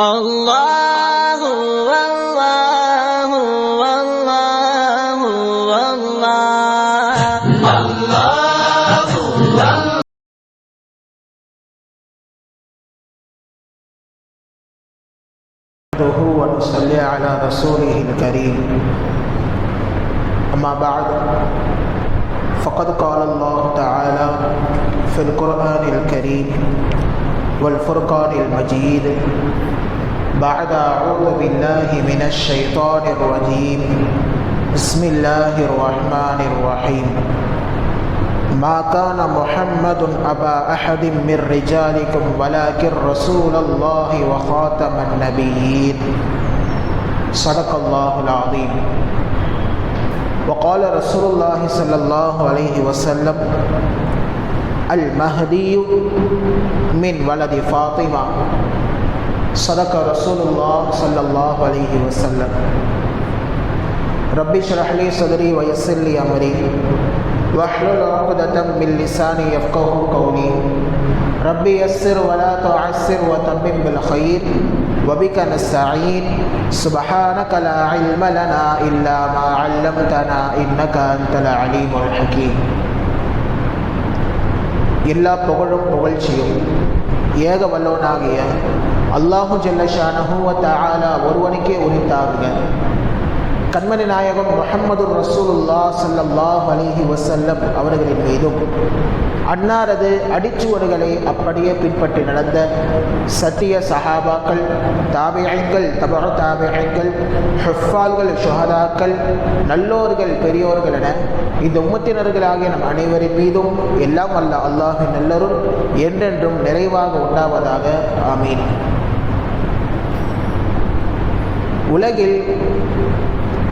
Allah الرجيم بسم الله الرحمن الرحيم. ما كان محمد أبا أحد من رجالكم ولكن رسول الله وخاتم النبيين. صدق الله العظيم. وقال رسول الله صلى الله عليه وسلم المهدي من ولد فاطمة. صدق رسول الله صلى الله عليه وسلم. ربي اشرح لي صدري ويسر لي أمري واحلل عقدة من لساني يفقه قولي ربي يسر ولا تعسر وتمم بالخير وبك نستعين سبحانك لا علم لنا إلا ما علمتنا إنك أنت العليم الحكيم எல்லா புகழும் புகழ்ச்சியும் ஏக வல்லவனாகிய அல்லாஹு ஜல்லஷானஹுவ தஆலா ஒருவனுக்கே உரித்தாகுக கண்மணி நாயகம் முகமது ரசூலுல்லா சல்லாஹ் அலிஹி வசல்லம் அவர்களின் மீதும் அன்னாரது அடிச்சுவடுகளை அப்படியே பின்பற்றி நடந்த சத்திய சஹாபாக்கள் தாபியங்கள் தபா தாபியங்கள் ஹுஃபால்கள் ஷுஹதாக்கள் நல்லோர்கள் பெரியோர்கள் என இந்த உம்மத்தினர்களாகிய நம் அனைவரின் மீதும் எல்லாம் அல்ல அல்லாஹின் நல்லரும் என்றென்றும் நிறைவாக உண்டாவதாக. ஆமீன். உலகில்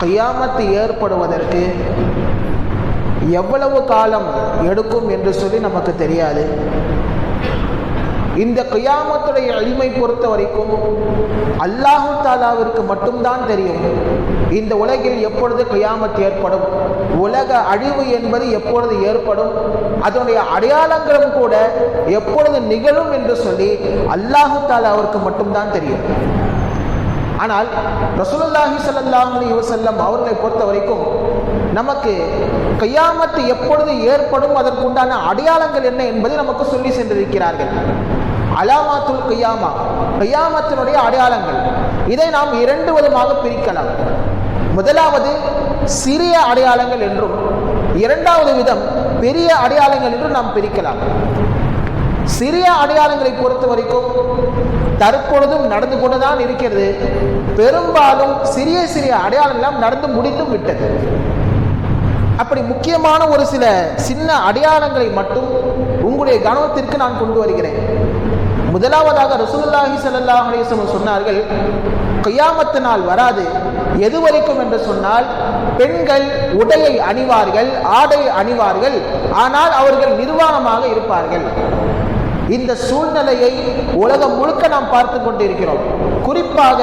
கையாமத்து ஏற்படுவதற்கு எவ்வளவு காலம் எடுக்கும் என்று சொல்லி நமக்கு தெரியாது. இந்த கையாமத்துடைய அழிமை பொறுத்த வரைக்கும் அல்லாஹு தாலாவிற்கு மட்டும்தான் தெரியும். இந்த உலகில் எப்பொழுது கையாமத்து ஏற்படும் உலக அழிவு என்பது எப்பொழுது ஏற்படும் அதனுடைய அடையாளங்களும் கூட எப்பொழுது நிகழும் என்று சொல்லி அல்லாஹு தாலாவிற்கு மட்டும்தான் தெரியும். ஆனால் ரசூலுல்லாஹி ஸல்லல்லாஹு அலைஹி வஸல்லம் அவர்களை பொறுத்த வரைக்கும் நமக்கு கையாமத்து எப்பொழுது ஏற்படும் அதற்குண்டான அடையாளங்கள் என்ன என்பதை நமக்கு சொல்லி சென்றிருக்கிறார்கள். அலாமாத்துல் கையாமா கையாமத்தினுடைய அடையாளங்கள். இதை நாம் இரண்டு விதமாக பிரிக்கலாம். முதலாவது சிறிய அடையாளங்கள் என்றும் இரண்டாவது விதம் பெரிய அடையாளங்கள் என்றும் நாம் பிரிக்கலாம். சிறிய அடையாளங்களை பொறுத்த வரைக்கும் தற்பொழுதும் நடந்து கொண்டுதான் இருக்கிறது. பெரும்பாலும் சிறிய சிறிய அடையாளங்கள் நடந்து முடித்தும் விட்டது. அப்படி முக்கியமான ஒரு சில சின்ன அடையாளங்களை மட்டும் உங்களுடைய கவனத்திற்கு நான் கொண்டு வருகிறேன். முதலாவதாக ரசூலுல்லாஹி சல்லாஹ் அலைஹி சொன்னார்கள் கையாமத்து நாள் வராது. எது வரைக்கும்? என்று சொன்னால் பெண்கள் உடையை அணிவார்கள் ஆடை அணிவார்கள் ஆனால் அவர்கள் நிர்வாணமாக இருப்பார்கள். இந்த சூழ்நிலையை உலகம் முழுக்க நாம் பார்த்து கொண்டிருக்கிறோம். குறிப்பாக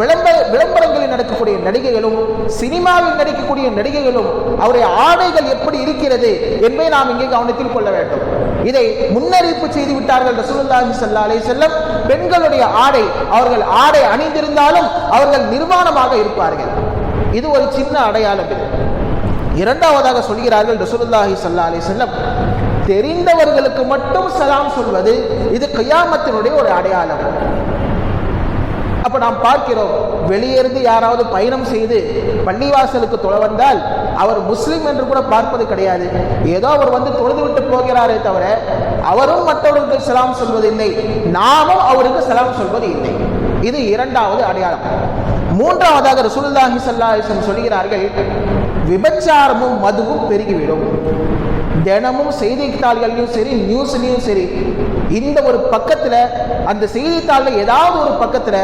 விளம்பர விளம்பரங்களில் நடக்கக்கூடிய நடிகைகளும் சினிமாவில் நடிக்கக்கூடிய நடிகைகளும் அவருடைய ஆடைகள் எப்படி இருக்கிறது என்பதை நாம் இங்கே கவனத்தில் கொள்ள வேண்டும். இதை முன்னறிவிப்பு செய்து விட்டார்கள் ரசூலுல்லாஹி ஸல்லல்லாஹு செல்லம் பெண்களுடைய ஆடை அவர்கள் ஆடை அணிந்திருந்தாலும் அவர்கள் நிர்வாணமாக இருப்பார்கள். இது ஒரு சின்ன அடையாளம் இது. இரண்டாவதாக சொல்கிறார்கள் ரசூலுல்லாஹி ஸல்லல்லாஹு செல்லம் தெரிந்தவர்களுக்கு மட்டும் சலாம் சொல்வது இது கையாமத்தினுடைய ஒரு அடையாளம். அப்ப நாம் பார்க்கிறோம் வெளியிருந்து யாராவது பயணம் செய்து பள்ளிவாசலுக்கு தொலை வந்தால் அவர் முஸ்லீம் என்று கூட பார்ப்பது கிடையாது. ஏதோ அவர் வந்து தொழுது விட்டு போகிறாரே தவிர அவரும் மற்றவர்களுக்கு சலாம் சொல்வதில்லை. நாமும் அவருக்கு சலாம் சொல்வது இல்லை. இது இரண்டாவது அடையாளம். மூன்றாவதாக ரசூலுல்லாஹி ஸல்லல்லாஹு சொல்கிறார்கள் விபச்சாரமும் மதுவும் பெருகிவிடும். தினமும் செய்தித்தாள்கள்லையும் சரி நியூஸ்லையும் சரி இந்த ஒரு பக்கத்தில் அந்த செய்தித்தாளில் ஏதாவது ஒரு பக்கத்தில்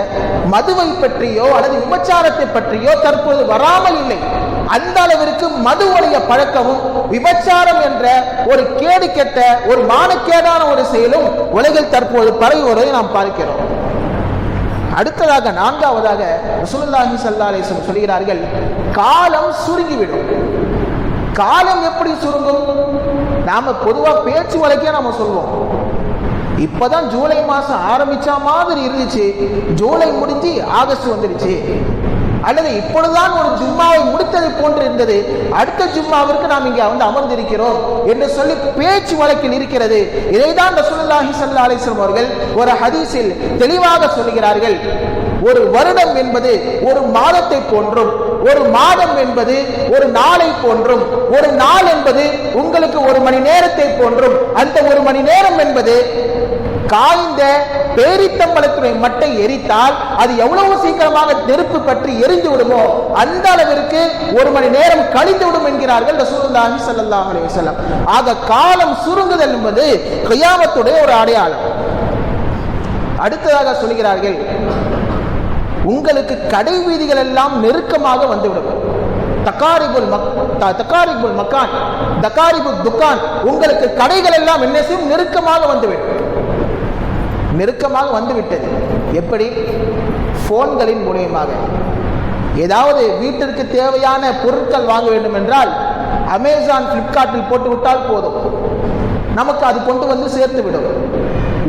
மதுவை பற்றியோ அல்லது விபச்சாரத்தை பற்றியோ தற்போது வராமல் இல்லை. அந்த அளவிற்கு மதுவுடைய பழக்கமும் விபச்சாரம் என்ற ஒரு கேடு கெட்ட ஒரு மானக்கேடான ஒரு செயலும் உலகில் தற்போது பரவி வருவதை நாம் பார்க்கிறோம். அடுத்ததாக நான்காவதாக ரசூலுல்லாஹி ஸல்லல்லாஹு அலைஹி சொல்கிறார்கள் காலம் சுருங்கிவிடும். காலம் எப்படி சுருங்கும்? நாம பொதுவா பேச்சு வழக்கே நாம சொல்லுவோம் இப்பதான் ஜூலை மாசம் ஆரம்பிச்ச மாதிரி இருந்துச்சு. ஜூலை முடிஞ்சு ஆகஸ்ட் வந்துடுச்சு. அல்லது இப்பொழுதுதான் ஒரு ஜும்மாவை முடித்தது போன்று இருந்தது. அடுத்த ஜும்மாவிற்கு நாம் இங்கே வந்து அமர்ந்திருக்கிறோம் என்று சொல்லி பேச்சு வழக்கில் இருக்கிறது. இதைதான் ரசூலுல்லாஹி சல்லா அலைஹி அவர்கள் ஒரு ஹதீஸில் தெளிவாக சொல்கிறார்கள் ஒரு வருடம் என்பது ஒரு மாதத்தை போன்றும் ஒரு மாதம் என்பது ஒரு நாளை போன்றும் ஒரு நாள் என்பது உங்களுக்கு ஒரு மணி நேரத்தை போன்றும். அந்த ஒரு மணி நேரம் என்பது காய்ந்த பேரித்தம்பளத்துடைய மட்டை எரித்தால் அது எவ்வளவு சீக்கிரமாக நெருப்பு பற்றி எரிந்து விடுமோ அந்த அளவிற்கு ஒரு மணி நேரம் கழிந்து விடும் என்கிறார்கள் ரசூலுல்லாஹி ஸல்லல்லாஹு அலைஹி வஸல்லம். ஆக காலம் சுருங்குதல் என்பது கியாமத்துடைய ஒரு அடையாளம். அடுத்ததாக சொல்கிறார்கள் உங்களுக்கு கடை வீதிகள் எல்லாம் நெருக்கமாக வந்துவிடும் தக்காரிபுல் மக் தக்காரிபுல் மக்கான் தக்காரிபுல் துக்கான் உங்களுக்கு கடைகள் எல்லாம் என்ன செய்யும்? நெருக்கமாக வந்துவிடும். நெருக்கமாக வந்துவிட்டது. எப்படி? போன்களின் மூலியமாக. ஏதாவது வீட்டிற்கு தேவையான பொருட்கள் வாங்க வேண்டும் என்றால் அமேசான் பிளிப்கார்ட்டில் போட்டு விட்டால் போதும். நமக்கு அது கொண்டு வந்து சேர்த்து விடும்.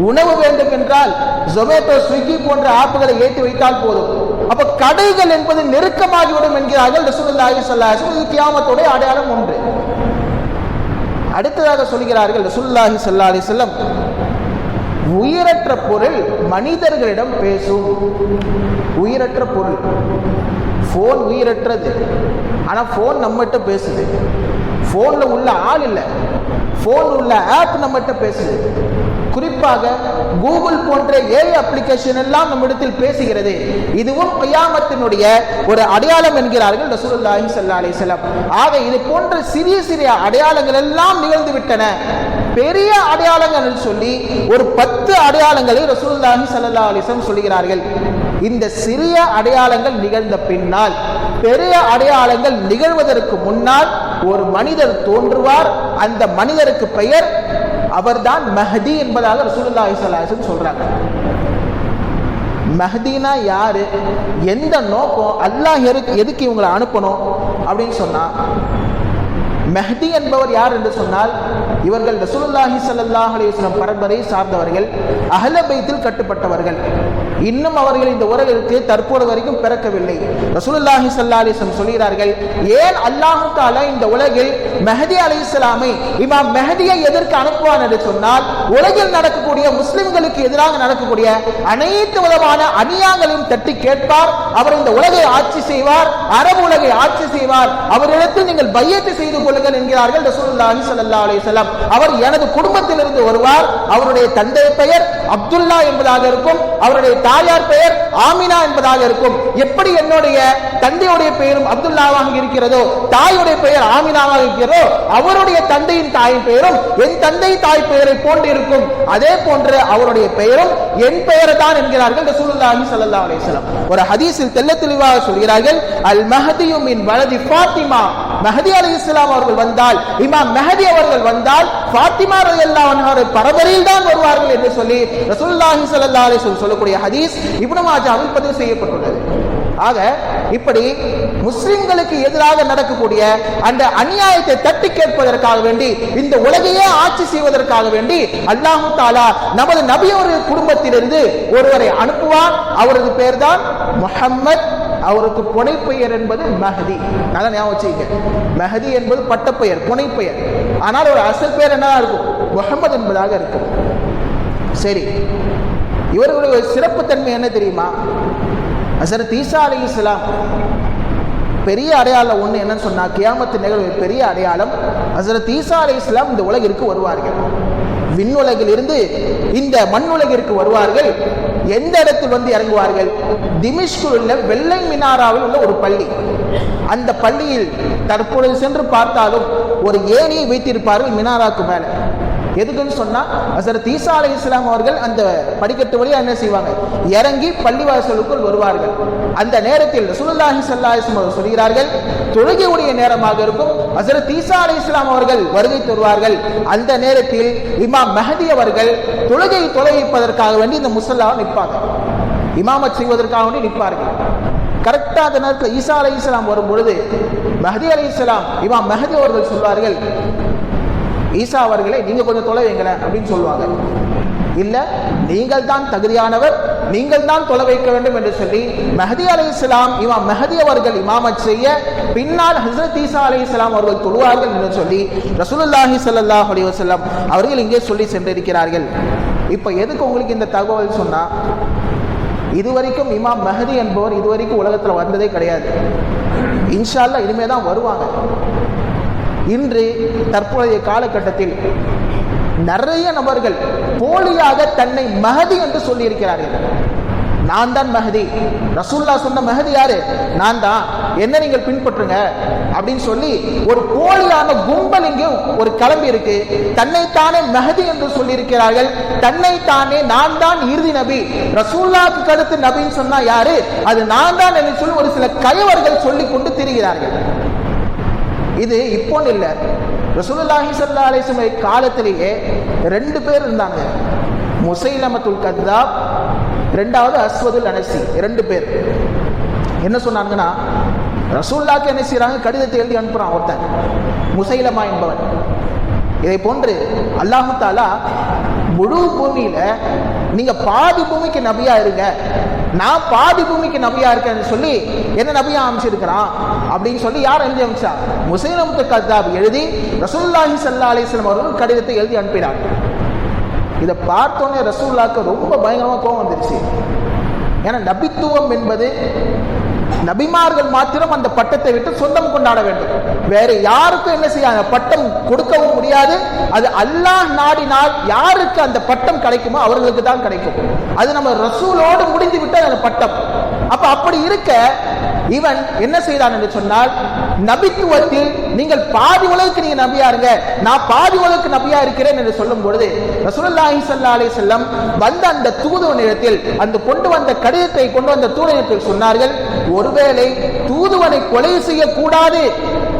உணவு வேண்டும் என்றால் ஜொமேட்டோ ஸ்விக்கி போன்ற ஆப்புகளை ஏற்றி வைத்தால் போதும். அப்ப கடைகள் என்பது நெருக்கமாகிவிடும் என்கிறார்கள் ரசூலுல்லாஹி ஸல்லல்லாஹு இது கியாமத்துடைய அடையாளம் ஒன்று. அடுத்ததாக சொல்கிறார்கள் ரசூலுல்லாஹி ஸல்லல்லாஹு அலைஹி வஸல்லம் உயிரற்ற பொருள் மனிதர்களிடம் பேசும். உயிரற்ற பொருள். ஃபோன் உயிரற்றது. ஆனால் ஃபோன் நம்மகிட்ட பேசுது. ஃபோனில் உள்ள ஆள் இல்லை. ஃபோன் உள்ள ஆப் நம்மகிட்ட பேசுது. குறிப்பாக கூகுள் போன்ற ஏழு அப்ளிகேஷன் எல்லாம் நம்மிடத்தில் பேசுகிறது. இதுவும் கையாமத்தினுடைய ஒரு அடையாளம் என்கிறார்கள் ரசூலுல்லாஹி ஸல்லல்லாஹு அலைஹி வஸல்லம். ஆக இது போன்ற சிறிய சிறிய அடையாளங்கள் எல்லாம் நிகழ்ந்து விட்டன. பெரிய அடையாளங்கள் சொல்லி ஒரு பத்து அடையாளங்களை ரசூலுல்லாஹி ஸல்லல்லாஹு அலைஹி வஸல்லம் சொல்கிறார்கள். இந்த சிறிய அடையாளங்கள் நிகழ்ந்த பின்னால் பெரிய அடையாளங்கள் நிகழ்வதற்கு முன்னால் ஒரு மனிதர் தோன்றுவார். அந்த மனிதருக்கு பெயர் அவர்தான் மஹதி என்பதாக ரசூலுல்லாஹி சொல்றாங்க. மஹதினா யாரு? எந்த நோக்கம்? அல்லாஹ் எதுக்கு இவங்களை அனுப்பணும்? அப்படின்னு சொன்னா மெஹதி என்பவர் யார் என்று சொன்னால் இவர்கள் ரசூலுல்லாஹி சல்லாஹ் அலிஸ்லம் வஸல்லம் பரம்பரை சார்ந்தவர்கள் அகலபைத்தில் கட்டுப்பட்டவர்கள். இன்னும் அவர்கள் இந்த உலகிற்கு தற்போது வரைக்கும் பிறக்கவில்லை. ரசூலுல்லாஹி சல்லா அலிஸ்லம் சொல்கிறார்கள் ஏன் அல்லாஹு தாலா இந்த உலகில் மெஹதி அலைஹிஸ்ஸலாமை இமாம் மெஹதியை எதற்கு அனுப்புவான்? என்று சொன்னால் உலகில் நடக்கக்கூடிய முஸ்லிம்களுக்கு எதிராக நடக்கக்கூடிய அனைத்து விதமான அநியாயங்களையும் தட்டி கேட்பார். அவர் இந்த உலகை ஆட்சி செய்வார் அரபு உலகை ஆட்சி செய்வார். அவரிடத்தில் நீங்கள் பையத்தை செய்து கொள்ளுங்கள் என்கிறார்கள் ரசூலுல்லாஹி சல்லா அலிஸ்லாம் அவர் எனது குடும்பத்திலிருந்து வருவார். அவருடைய தந்தை பெயர் அப்துல்லா என்பதாக இருக்கும். அவருடைய தாயார் பெயர் ஆமினா என்பதாக இருக்கும். எப்படி என்னுடைய தந்தையுடைய பெயரும் அப்துல்லாவாக இருக்கிறதோ தாயுடைய பெயர் ஆமினாவாக இருக்கிறதோ அவருடைய தந்தையின் தாயின் பெயரும் என் தந்தை தாய் பெயரை போன்று இருக்கும். அதே போன்று அவருடைய பெயரும் என் பெயரை தான் என்கிறார்கள் ரசூலுல்லாஹி ஸல்லல்லாஹு அலைஹி வஸல்லம். ஒரு ஹதீஸில் தெல்ல தெளிவாக சொல்கிறார்கள் அல் மஹதியும் மின் வலதி ஃபாத்திமா. மஹதி அலைஹிஸ்ஸலாம் அவர்கள் வந்தால் இமாம் மஹதி அவர்கள் வந்தால் என்றால் ஃபாத்திமா ரலியல்லாஹு அன்ஹா பரபரையில் தான் வருவார்கள் என்று சொல்லி ரசூல்லாஹி சல்லா அலி சொல்லக்கூடிய ஹதீஸ் இப்னு மாஜாவில் பதிவு செய்யப்பட்டுள்ளது. ஆக இப்படி முஸ்லிம்களுக்கு எதிராக நடக்கக்கூடிய அந்த அநியாயத்தை தட்டி கேட்பதற்காக வேண்டி இந்த உலகையே ஆட்சி செய்வதற்காக வேண்டி அல்லாஹு தாலா நமது நபியோருடைய குடும்பத்திலிருந்து ஒருவரை அனுப்புவார் அவரது பெயர் தான் முஹம்மத் அவருக்கு புனைப்பெயர் என்பது மெஹதி. நல்லா ஞாபகம் வச்சுக்கங்க. மெஹதி என்பது பட்டப்பெயர் புனைப்பெயர். ஆனால் ஒரு அசல் பெயர் என்ன இருக்கும்? முகமது என்பதாக இருக்கும். சரி. இவர்களுடைய சிறப்புத்தன்மை என்ன தெரியுமா? ஹசரத் ஈசா அலி இஸ்லாம் பெரிய அடையாளம் ஒன்று என்னன்னு சொன்னால் கியாமத்து நிகழ்வு பெரிய அடையாளம். ஹசரத் ஈசா அலி இஸ்லாம் இந்த உலகிற்கு வருவார்கள். விண்ணுலகில் இருந்து இந்த மண்ணுலகிற்கு வருவார்கள். எந்த இடத்தில் வந்து இறங்குவார்கள்? திமிஷ்கில் உள்ள வெள்ளை மினாராவில் உள்ள ஒரு பள்ளி. அந்த பள்ளியில் தற்பொழுது சென்று பார்த்தாலும் ஒரு ஏணியை வைத்திருப்பார்கள் மினாராக்கு மேலே. எதுக்குன்னு சொன்னா ஹசரத் ஈசா அலை இஸ்லாம் அவர்கள் அந்த படிக்கட்டு வழியா என்ன செய்வாங்க? இறங்கி பள்ளிவாசலுக்குள் வருவார்கள். அந்த நேரத்தில் ரசூலுல்லாஹி சல்லாஹிஸ்லாம் அவர்கள் சொல்கிறார்கள் தொழுகையுடைய நேரமாக இருக்கும். ஹசரத் ஈசா அலை இஸ்லாம் அவர்கள் வருகை தருவார்கள். அந்த நேரத்தில் இமாம் மெஹதி அவர்கள் தொழுகை தொலைவிப்பதற்காக வேண்டி இந்த முசல்லா நிற்பாங்க. இமாமத் செய்வதற்காக வேண்டி நிற்பார்கள். கரெக்டா அந்த நேரத்தில் ஈசா அலை இஸ்லாம் வரும் பொழுது மெஹதி அலி இஸ்லாம் இமாம் மெஹதி அவர்கள் சொல்வார்கள் ஈசா அவர்களை நீங்கள் கொஞ்சம் தொலைவைங்களேன் அப்படின்னு சொல்லுவாங்க. இல்லை நீங்கள் தான் தகுதியானவர் நீங்கள் தான் தொலை வைக்க வேண்டும் என்று சொல்லி மெஹதி அலை இஸ்லாம் இமாம் மெஹதி அவர்கள் இமாமத் செய்ய பின்னால் ஹசரத் ஈசா அலை இஸ்லாம் அவர்கள் தொழுவார்கள் என்று சொல்லி ரசூலுல்லாஹி ஸல்லல்லாஹு அலி வசல்லாம் அவர்கள் இங்கே சொல்லி சென்றிருக்கிறார்கள். இப்போ எதுக்கு உங்களுக்கு இந்த தகவல் சொன்னால் இதுவரைக்கும் இமாம் மெஹதி என்பவர் இதுவரைக்கும் உலகத்தில் வந்ததே கிடையாது. இன்ஷா இனிமே தான் வருவாங்க. இன்று தற்போதைய காலகட்டத்தில் நிறைய நபர்கள் போலியாக தன்னை மகதி என்று சொல்லியிருக்கிறார்கள். நான் தான் மகதி. ரசூல்லா சொன்ன மகதி யாரு? நான் தான். என்ன நீங்கள் பின்பற்றுங்க? அப்படின்னு சொல்லி ஒரு போலியான கும்பல் இங்கே ஒரு கிளம்பி இருக்கு. தன்னைத்தானே மகதி என்று சொல்லியிருக்கிறார்கள். தன்னைத்தானே நான் தான் இறுதி நபி. ரசூல்லாவுக்கு அடுத்து நபின்னு சொன்னா யாரு? அது நான் தான் என்று சொல்லி ஒரு சில கயவர்கள் சொல்லி கொண்டு திரிகிறார்கள். இது இப்போ இல்லை. ரசூலுல்லாஹி சல்லா அலைஹி காலத்திலேயே ரெண்டு பேர் இருந்தாங்க. முசைலமத்துல் கத்தாப் ரெண்டாவது அஸ்வதுல் அனசி ரெண்டு பேர். என்ன சொன்னாங்கன்னா ரசூல்லாக்கு என்ன செய்றாங்க? கடிதத்தை எழுதி அனுப்புறான் ஒருத்தன். முசைலமா என்பவன். இதை போன்று அல்லாஹு தாலா முழு பூமியில நீங்க பாதி பூமிக்கு நபியா இருங்க. நான் பாதி பூமிக்கு நபியா இருக்கேன்னு சொல்லி என்ன நபியா அமைச்சிருக்கிறான்? அப்படின்னு சொல்லி யார் எழுதி அனுப்பிச்சார் முசைன் அமுத்து கத்தாப் எழுதி ரசூல்லாஹி சல்லா அலைஹி அவர்கள் கடிதத்தை எழுதி அனுப்பினார் இதை பார்த்தோன்னே ரசூல்லாக்கு ரொம்ப பயங்கரமா கோபம் வந்துருச்சு. ஏன்னா நபித்துவம் என்பது நபிமார்கள் மாத்திரம் அந்த பட்டத்தை விட்டு சொந்தம் கொண்டாட வேண்டும். வேற யாருக்கும் என்ன செய்ய பட்டம் கொடுக்கவும் முடியாது. அது அல்லாஹ் நாடினால் யாருக்கு அந்த பட்டம் கிடைக்குமோ அவர்களுக்கு தான் கிடைக்கும். அது நம்ம ரசூலோடு முடிந்து விட்டால் அந்த பட்டம். அப்ப அப்படி இருக்க இவன் என்ன செய்தான் என்று சொன்னால் நபித்துவத்தில் நீங்கள் பாதி உலகுக்கு நீங்க நபியா இருங்க நான் பாதி உலகுக்கு நபியா இருக்கிறேன் என்று சொல்லும் பொழுது ரசூலுல்லாஹி ஸல்லல்லாஹு அலைஹி வஸல்லம் வந்த அந்த தூதுவனிடத்தில் அந்த கொண்டு வந்த கடிதத்தை கொண்டு வந்த தூதனிடத்தில் சொன்னார்கள் ஒருவேளை தூதுவனை கொலை செய்யக்கூடாது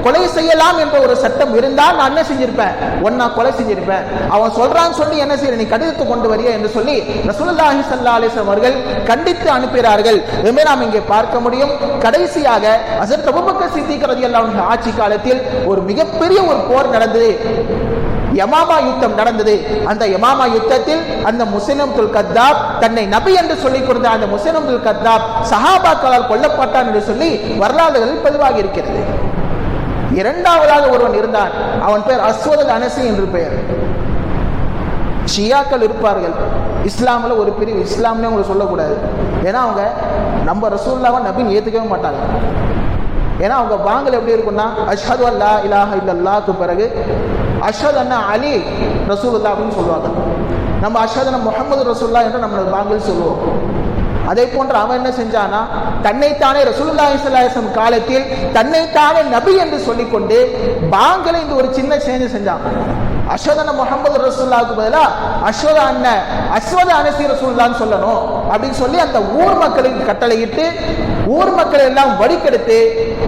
கொலை செய்யலாம் என்ற ஒரு சட்டம் இருந்தால் நான் என்ன செஞ்சிருப்பேன்? ஒன்னா கொலை செஞ்சிருப்பேன். அவன் சொல்றான்னு சொல்லி என்ன செய்ய நீ கடிதத்தை கொண்டு வரிய என்று சொல்லி ரசூலுல்லாஹி சல்லா அலிஸ்லாம் அவர்கள் கண்டித்து அனுப்புகிறார்கள். இதுமே நாம் இங்கே பார்க்க முடியும். கடைசியாக ஹஸரத் அபூபக்கர் சித்திக் ரதி ஆட்சி காலத்தில் ஒரு மிகப்பெரிய ஒரு போர் நடந்தது. யமாமா யுத்தம் நடந்தது. அந்த யமாமா யுத்தத்தில் அந்த முசினம் துல் கத்தாப் தன்னை நபி என்று சொல்லிக் கொடுத்த அந்த முசினம் துல் கத்தாப் சஹாபாக்களால் கொல்லப்பட்டான் என்று சொல்லி வரலாறுகளில் பதிவாகி இருக்கிறது. இரண்டாவதாக ஒருவன் இருந்தான். அவன் பெயர் அஸ்வத் அனசி என்று பெயர். ஷியாக்கள் இருப்பார்கள். இஸ்லாமில் ஒரு பிரிவு இஸ்லாம்னே உங்களுக்கு சொல்லக்கூடாது. ஏன்னா அவங்க நம்ம ரசூல்லாவை நபின்னு ஏற்றுக்கவே மாட்டாங்க. ஏன்னா அவங்க வாங்கல் எப்படி இருக்கும்னா அஷ்ஹது அல்லா இலாஹ இல்லல்லாக்கு பிறகு அஷ்ஹத் அண்ணா அலி ரசூலுல்லா அப்படின்னு சொல்லுவாங்க. நம்ம அஷ்ஹத் அண்ணா முகமது ரசூல்லா என்று நம்மளோட வாங்கல் சொல்லுவோம். அதே போன்று அவன் என்ன செஞ்சானா தன்னைத்தானே ரசூலுல்லாஹி ஸல்லல்லாஹு காலத்தில் தன்னைத்தானே நபி என்று சொல்லிக்கொண்டு பாங்கல இந்த ஒரு சின்ன சேஞ்சு செஞ்சான். அஸ்வதன முகமது ரசூல்லாவுக்கு பதிலா அஸ்வத அண்ணன் அஸ்வத அனசி ரசூல்லான்னு சொல்லணும் அப்படின்னு சொல்லி அந்த ஊர் மக்களுக்கு கட்டளையிட்டு ஊர் மக்கள் எல்லாம் வடிக்கெடுத்து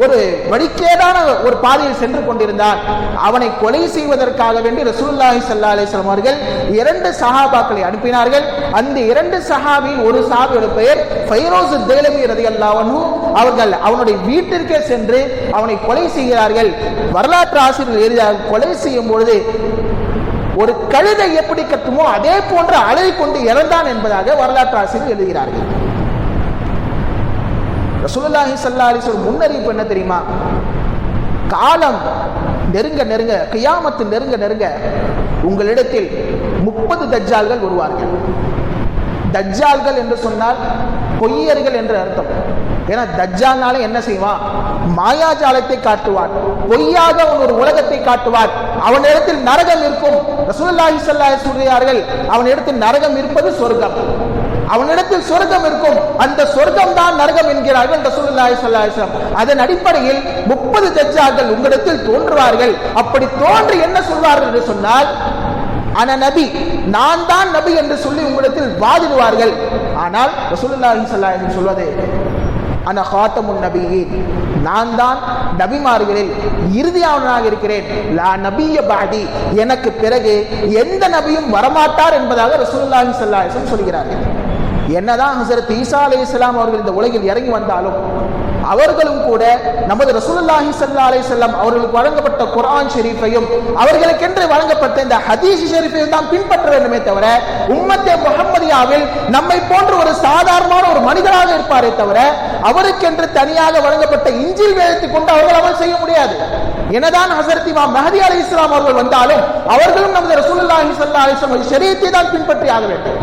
ஒரு வடிக்கேடான ஒரு பாதையில் சென்று கொண்டிருந்தான் அவனை கொலை செய்வதற்காக வேண்டி ரசூல்லாஹி சல்லா அலிஸ்லாம் அவர்கள் இரண்டு சஹாபாக்களை அனுப்பினார்கள். அந்த இரண்டு சஹாபியின் ஒரு சஹாபியோட பெயர் ஃபைரோசு தேலமி ரதி அல்லாவனும் அவர்கள் அவனுடைய வீட்டிற்கே சென்று அவனை கொலை செய்கிறார்கள். வரலாற்று ஆசிரியர்கள் எழுதியாக கொலை செய்யும் பொழுது ஒரு கழுதை எப்படி கத்துமோ அதே போன்ற அழகை கொண்டு இறந்தான் என்பதாக வரலாற்று ஆசிரியர் எழுதுகிறார்கள். ரசூலுல்லாஹி சல்லா அலைஹி வஸல்லம் முன்னறிவிப்பு என்ன தெரியுமா? காலம் நெருங்க நெருங்க கியாமத்து நெருங்க நெருங்க உங்களிடத்தில் முப்பது தஜ்ஜால்கள் வருவார்கள். தஜ்ஜால்கள் என்று சொன்னால் பொய்யர்கள் என்று அர்த்தம். ஏன்னா தஜ்ஜானால என்ன செய்வான்? மாயாஜாலத்தை காட்டுவான். பொய்யாக அவன் ஒரு உலகத்தை காட்டுவான். அவனிடத்தில் நரகம் இருக்கும். ரசூலுல்லாஹி ஸல்லல்லாஹு அலைஹி அவனிடத்தில் நரகம் இருப்பது சொர்க்கம். அவனிடத்தில் சொர்க்கம் இருக்கும். அந்த சொர்க்கம் தான் நரகம் என்கிறார்கள் ரசூலுல்லாஹி ஸல்லல்லாஹு அதன் அடிப்படையில் முப்பது தஜ்ஜாக்கள் உங்களிடத்தில் தோன்றுவார்கள். அப்படி தோன்றி என்ன சொல்வார்கள் என்று சொன்னால் ஆனா நபி நான் தான் நபி என்று சொல்லி உங்களிடத்தில் வாதிடுவார்கள். ஆனால் ரசூலுல்லாஹி ஸல்லல்லாஹு அலைஹி சொல்வது அன ஹாத்தமுன் நபியின் நான் தான் நபிமார்களில் இறுதியானவனாக இருக்கிறேன். லா நபிய பாதி எனக்கு பிறகு எந்த நபியும் வரமாட்டார் என்பதாக ரசூலுல்லாஹி ஸல்லல்லாஹு சொல்கிறார்கள். என்னதான் ஹசரத் ஈசா அலி இஸ்லாம் அவர்கள் இந்த உலகில் இறங்கி வந்தாலும் அவர்களும் கூட நமது ரசூலுல்லாஹி சல்லா அலி வஸல்லம் அவர்களுக்கு வழங்கப்பட்ட குரான் ஷெரீஃபையும் அவர்களுக்கென்று வழங்கப்பட்ட இந்த ஹதீஸ் ஷெரீஃபையும் தான் பின்பற்ற வேண்டுமே தவிர உம்மத்தே முகமதியாவில் நம்மை போன்ற ஒரு சாதாரணமான ஒரு மனிதராக இருப்பாரே தவிர அவருக்கென்று தனியாக வழங்கப்பட்ட இஞ்சில் வேதத்தை கொண்டு அவர்கள் அமல் செய்ய முடியாது. என்னதான் ஹசரத் இமாம் மஹதி அலி இஸ்லாம் அவர்கள் வந்தாலும் அவர்களும் நமது ரசூலுல்லாஹி சல்லா அலி வஸல்லம் ஷெரீத்தை தான் பின்பற்றி ஆக வேண்டும்.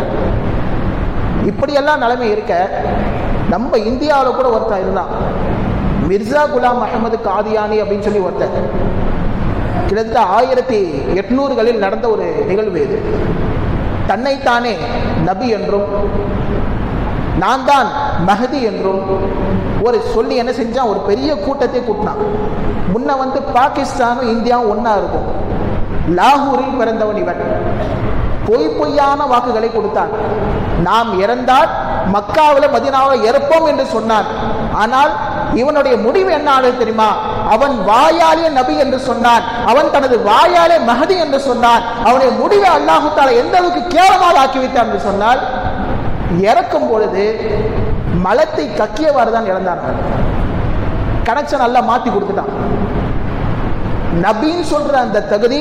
இப்படியெல்லாம் நிலைமை இருக்க நம்ம இந்தியாவில் கூட ஒருத்தன் இருந்தான். மிர்சா குலாம் அகமது காதியானி அப்படின்னு சொல்லி ஒருத்தன். கிட்டத்தட்ட ஆயிரத்தி எட்நூறுகளில் நடந்த ஒரு நிகழ்வு இது. தன்னைத்தானே நபி என்றும் நான் தான் மஹதி என்றும் ஒரு சொல்லி என்ன செஞ்சான்? ஒரு பெரிய கூட்டத்தை கூட்டினான். முன்ன வந்து பாகிஸ்தானும் இந்தியாவும் ஒன்றா இருக்கும். லாகூரில் பிறந்தவன் இவன். பொய் பொய்யான வாக்குகளை கொடுத்தான். நாம் இறந்தால் மக்காவில் மதினாவில் இறப்போம் என்று சொன்னான். ஆனால் இவனுடைய முடிவு என்ன ஆனது தெரியுமா? அவன் வாயாலே நபி என்று சொன்னான். அவன் தனது வாயாலே மகதி என்று சொன்னான். அவனுடைய முடிவை அல்லாஹு தாலா எந்த அளவுக்கு கேவலமாக ஆக்கி வைத்தான் என்று சொன்னால் இறக்கும் பொழுது மலத்தை கக்கியவாறு தான் இழந்தான் கனெக்ஷன் நல்லா மாற்றி கொடுத்துட்டான். நபின்னு சொல்ற அந்த தகுதி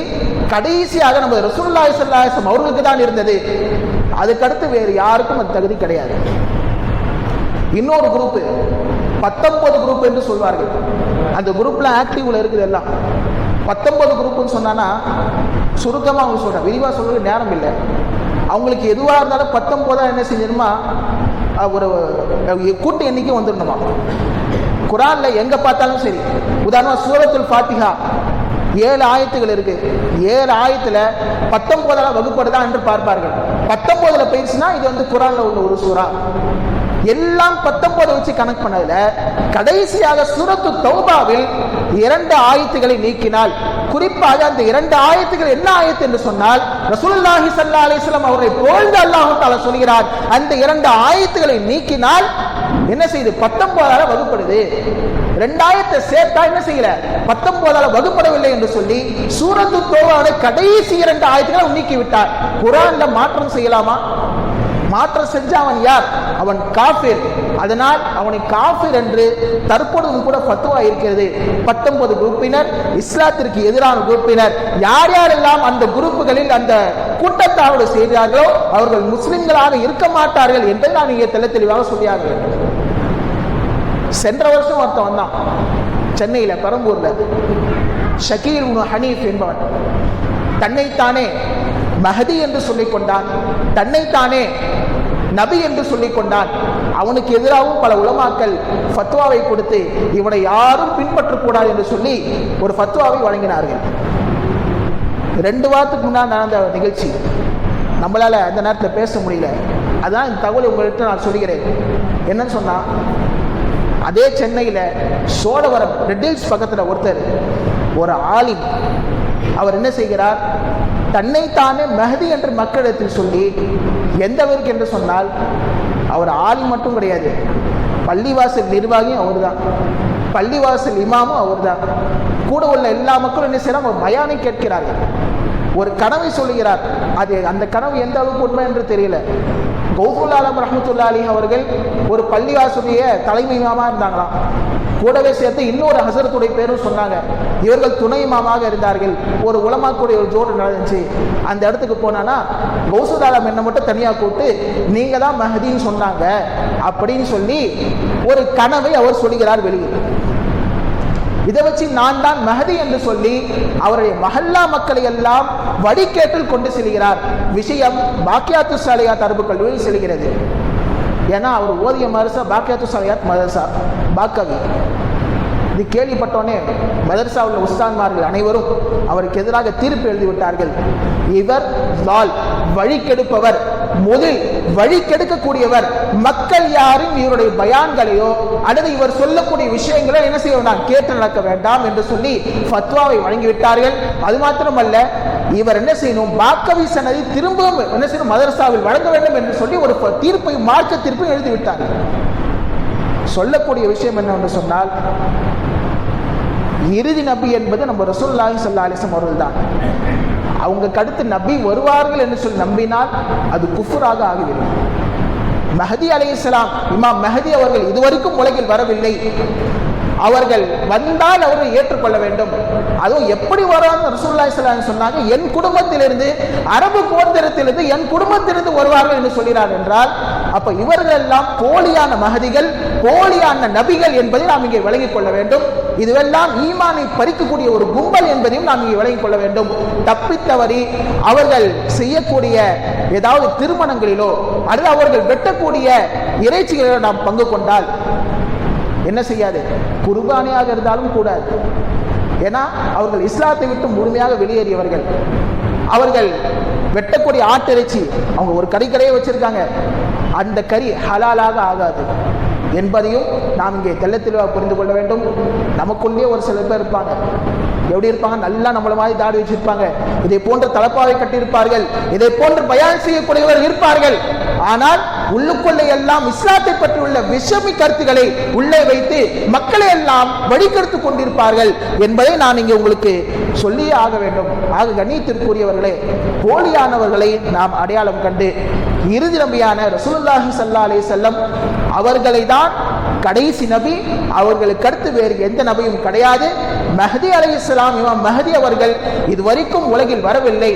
கடைசியாக நம்ம ரசூல்லாய் ஸல்லல்லாஹு அவர்களுக்கு தான் இருந்தது. அதுக்கடுத்து வேறு யாருக்கும் அந்த தகுதி கிடையாது. இன்னொரு குரூப் பத்தொன்பது குரூப் என்று சொல்வார்கள். அந்த குரூப்ல ஆக்டிவ்ல இருக்குது எல்லாம். பத்தொன்பது குரூப்னு சொன்னானா சுருக்கமாக அவங்க சொல்றேன் விரிவாக சொல்றதுக்கு நேரம் இல்லை. அவங்களுக்கு எதுவாக இருந்தாலும் பத்தொம்போதா என்ன செஞ்சிருமா ஒரு கூட்டு எண்ணிக்கை வந்துடணுமா? குரானில் எங்க பார்த்தாலும் சரி. உதாரணமாக சூரத்துல் ஃபாத்திஹா. ஏழு ஆயத்துகள் இருக்கு. ஏழு ஆயத்துல பத்தொன்பதால வகுப்படுதா என்று பார்ப்பார்கள். பத்தொன்பதுல போயிடுச்சுன்னா இது வந்து குரான்ல உள்ள ஒரு சூறா. எல்லாம் பத்தொன்பது வச்சு கணக்கு பண்ணதுல கடைசியாக சுரத்து தௌபாவில் இரண்டு ஆயத்துகளை நீக்கினால் குறிப்பாக அந்த இரண்டு ஆயத்துகள் என்ன ஆயத்து என்று சொன்னால் ரசூலுல்லாஹி சல்லா அலிஸ்லாம் அவரை போழ்ந்து அல்லாஹ் தஆலா சொல்கிறார் அந்த இரண்டு ஆயத்துகளை நீக்கினால் என்ன செய்யுது பத்தொன்பதால வகுப்படுது. ரெண்டாயிரத்தை சேர்த்தா என்ன செய்யல? பத்தொன்பதால வகுப்படவில்லை என்று சொல்லி சூரத்து தோவான கடைசி இரண்டு ஆயத்துக்களை நீக்கி விட்டார் குரான்ல மாற்றம் செய்யலாமா? மாற்றம் செஞ்ச அவன் யார்? அவன் காஃபிர். அதனால் அவனை காஃபிர் என்று தற்பொழுதும் கூட பத்துவா இருக்கிறது. பத்தொன்பது குரூப்பினர் இஸ்லாத்திற்கு எதிரான குரூப்பினர். யார் யாரெல்லாம் அந்த குரூப்புகளில் அந்த கூட்டத்தாரோடு செய்கிறார்களோ அவர்கள் முஸ்லிம்களாக இருக்க மாட்டார்கள் என்று நான் இங்கே தெல்ல தெளிவாக சொல்லியார்கள் சென்ற வருஷம் ஒருத்தன் வந்தான். சென்னையில் பெரம்பூரில். ஷகீர் உனு ஹனீஃப் என்பவன். தன்னைத்தானே மஹதி என்று சொல்லிக் கொண்டான். தன்னைத்தானே நபி என்று சொல்லிக் கொண்டான். அவனுக்கு எதிராகவும் பல உலமாக்கள் ஃபத்வாவை கொடுத்து இவனை யாரும் பின்பற்றக்கூடாது என்று சொல்லி ஒரு ஃபத்வாவை வழங்கினார்கள். ரெண்டு வாரத்துக்கு முன்னால் நடந்த நிகழ்ச்சி. நம்மளால அந்த நேரத்தில் பேச முடியல. அதான் இந்த தகவலை உங்கள்கிட்ட நான் சொல்கிறேன் என்னன்னு சொன்னால் அதே சென்னையில் சோழவரம் ரெட்டில்ஸ் பக்கத்தில் ஒருத்தர் ஒரு ஆலிம். அவர் என்ன செய்கிறார்? தன்னைத்தானே மெஹதி என்று மக்களிடத்தில் சொல்லி எந்தவருக்கு என்று சொன்னால் அவர் ஆலிம் மட்டும் கிடையாது. பள்ளிவாசல் நிர்வாகியும் அவர்தான். பள்ளிவாசல் இமாமும் அவர்தான். கூட உள்ள எல்லா மக்களும் என்ன செய்யறாங்க? ஒரு பயானை கேட்கிறார்கள். ஒரு கனவை சொல்லுகிறார். அது அந்த கனவு எந்த அளவுக்கு உண்மை என்று தெரியல. கௌதுல் ஆலம் ரஹமத்துல்லா அலி அவர்கள் ஒரு பள்ளிவாசுடைய தலைமை மாமா இருந்தாங்களாம். கூடவே சேர்த்து இன்னொரு ஹசரத்துடைய பேரும் சொன்னாங்க. இவர்கள் துணை மாமாக இருந்தார்கள். ஒரு உலமாக்குடைய ஒரு ஜோடு நடந்துச்சு. அந்த இடத்துக்கு போனானா கௌசுல் ஆலம் என்ன மட்டும் தனியாக கூப்பிட்டு நீங்க தான் மஹதின்னு சொன்னாங்க. அப்படின்னு சொல்லி ஒரு கனவை அவர் சொல்லுகிறார் வெளியே இதை வச்சு நான் தான் மஹதி என்று சொல்லி அவருடைய மஹல்லா மக்களை எல்லாம் வடிகேட்டில் கொண்டு செல்கிறார். விஷயம் பாக்கியாத்து சாலையா தரப்பு கல்லூரியில் செல்கிறது. ஏன்னா அவர் ஓதிய மதரசா பாக்கியாத்து சாலையாத் மதரசா பாக்கவி. இது கேள்விப்பட்டோனே மதர்சாவில் உஸ்தான்மார்கள் அனைவரும் அவருக்கு எதிராக தீர்ப்பு எழுதிவிட்டார்கள். இவர் லால் வழி கெடுப்பவர் முதல் வழி கெடுக்கக்கூடியவர் மக்கள் யாரும் இவருடைய பயான்களையோ அல்லது இவர் சொல்லக்கூடிய விஷயங்களோ என்ன செய்ய நான் கேட்டு நடக்க வேண்டாம் என்று சொல்லி ஃபத்வாவை வழங்கிவிட்டார்கள். அது மாத்திரமல்ல இவர் என்ன செய்யணும் பாக்கவி சனதி திரும்பவும் என்ன செய்யணும் மதரசாவில் வழங்க வேண்டும் என்று சொல்லி ஒரு தீர்ப்பை மார்க்க தீர்ப்பை எழுதிவிட்டார்கள் சொல்லக்கூடிய விஷயம் என்னவென்று சொன்னால் இறுதி நபி என்பது நம்ம ரசூல்லாஹி ஸல்லல்லாஹு அவர்கள் தான் அவங்க கடுத்து நபி வருவார்கள் என்று சொல்லி நம்பினால் அது குஃபுராக ஆகிவிடும். மஹதி அலைஹிஸ்ஸலாம் இமாம் மெஹதி அவர்கள் இதுவரைக்கும் உலகில் வரவில்லை. அவர்கள் வந்தால் அவர்கள் ஏற்றுக்கொள்ள வேண்டும். அதுவும் எப்படி வரான்னு ரசூலுல்லாஹி சொன்னாங்க என் குடும்பத்திலிருந்து அரபு கோத்திரத்திலிருந்து என் குடும்பத்திலிருந்து வருவார்கள் என்று சொல்கிறார் என்றால் அப்ப இவர்கள் எல்லாம் போலியான மகதிகள் போலியான நபிகள் என்பதை நாம் இங்கே விளங்கிக் கொள்ள வேண்டும். இதுவெல்லாம் ஈமானை பறிக்கக்கூடிய ஒரு கும்பல் என்பதையும் நாம் இங்கே விளங்கிக் கொள்ள வேண்டும். தப்பித்தவறி அவர்கள் செய்யக்கூடிய ஏதாவது திருமணங்களிலோ அல்லது அவர்கள் வெட்டக்கூடிய இறைச்சிகளிலோ நாம் பங்கு கொண்டால் என்ன செய்யாது? குர்பானியாக இருந்தாலும் கூடாது ஏன்னா அவர்கள் இஸ்லாத்தை விட்டு முழுமையாக வெளியேறியவர்கள். அவர்கள் வெட்டக்கூடிய ஆட்டிறைச்சி அவங்க ஒரு கறிக்கடையே வச்சிருக்காங்க. அந்த கறி ஹலாலாக ஆகாது. என்பதையும் நாம் இங்கே தெள்ள தெளிவாக புரிந்து கொள்ள வேண்டும். நமக்குள்ளேயே ஒரு சில பேர் இருப்பாங்க. எப்படி இருப்பாங்க? நல்லா நம்மள மாதிரி தாடி வச்சிருப்பாங்க. இதை போன்ற தலப்பாவை கட்டியிருப்பார்கள். இதை போன்று பயான் செய்யக்கூடியவர்கள் இருப்பார்கள். ஆனால் உள்ளுக்குள்ளே எல்லாம் இஸ்லாத்தை பற்றி உள்ள விஷமி கருத்துக்களை உள்ளே வைத்து மக்களை எல்லாம் வழிகெடுத்து கொண்டிருப்பார்கள் என்பதை நான் இங்கே உங்களுக்கு சொல்லியே ஆக வேண்டும். ஆக கண்ணியத்திற்குரியவர்களே போலியானவர்களை நாம் அடையாளம் கண்டு இறுதி நம்பியான ரசூலுல்லாஹி சல்லா அலி செல்லம் அவர்களை தான் கடைசி நபி அவர்களுக்கு அடுத்து வேறு எந்த நபியும் கிடையாது. மஹதி இஸ்லாம் இமாம் மஹதி அவர்கள் இதுவரைக்கும் உலகில் வரவில்லை.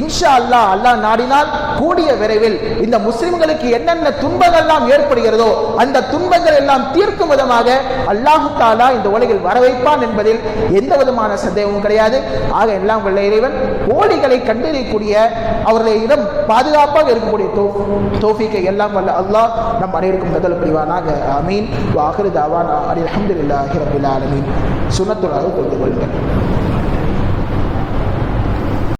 இன்ஷா அல்லாஹ் அல்லாஹ் நாடினால் கூடிய விரைவில் இந்த முஸ்லிம்களுக்கு என்னென்ன துன்பங்கள் எல்லாம் ஏற்படுகிறதோ அந்த துன்பங்கள் எல்லாம் தீர்க்கும் விதமாக அல்லாஹு தாலா இந்த உலகில் வர வைப்பான் என்பதில் எந்த விதமான சந்தேகமும் கிடையாது. ஆக எல்லாம் உள்ள இறைவன் கோழிகளை கண்டறியக்கூடிய அவர்களிடம் பாதுகாப்பாக இருக்கக்கூடிய தோ தோஃபிக்கை எல்லாம் வல்ல அல்லாஹ் நம் அனைவருக்கும் முதல் புரிவானாக. அமீன் வாஹிரு தாவான் அலி அஹமதுல்லாஹி ரபில் ஆலமீன். சுனத்துலாக கொண்டு கொள்கிறேன்